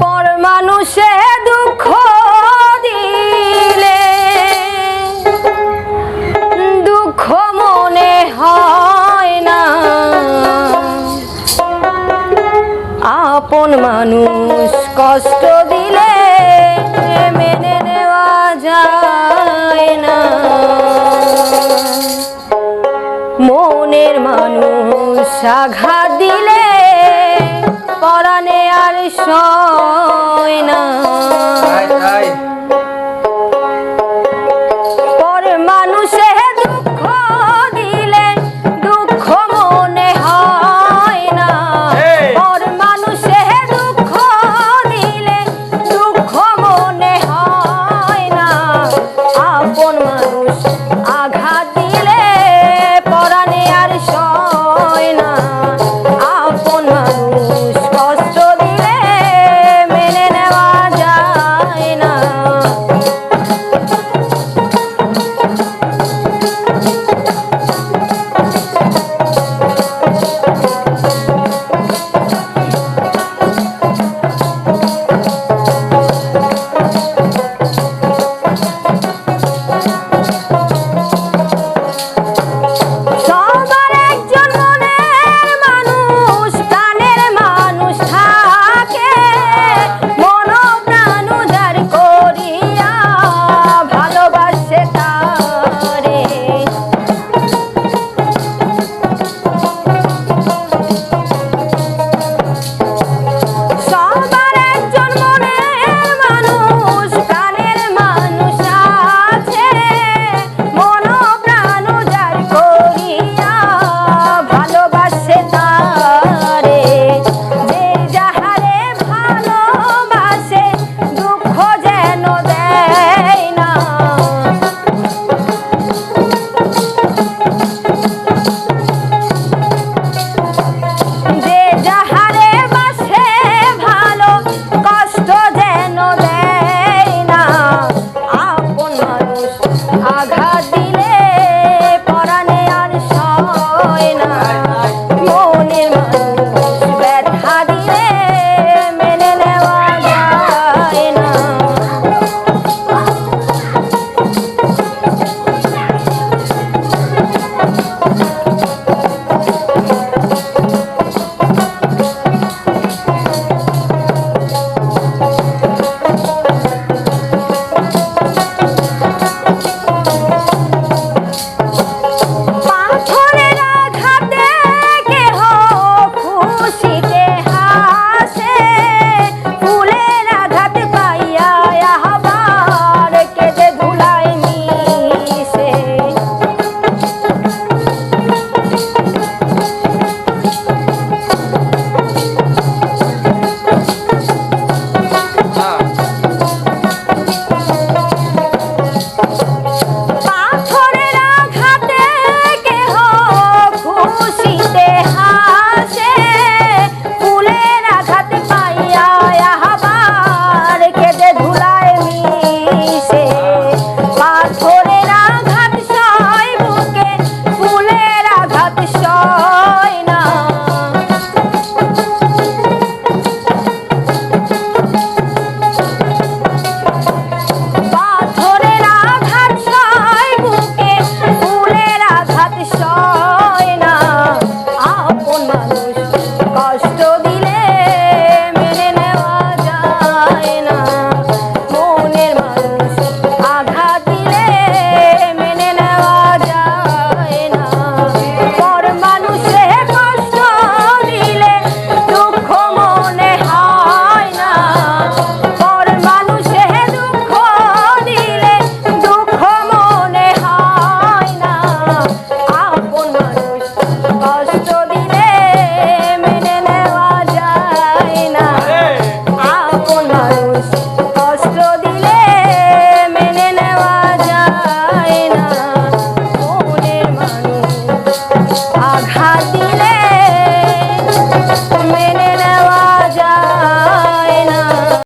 পর মানুষে দিলে, দুঃখ মনে হয় না। আপন মানুষ কষ্ট দিলে মেনে নেওয়া যায় না। মনের মানুষ আঘাত দিলে পরাণে আর শোয় না।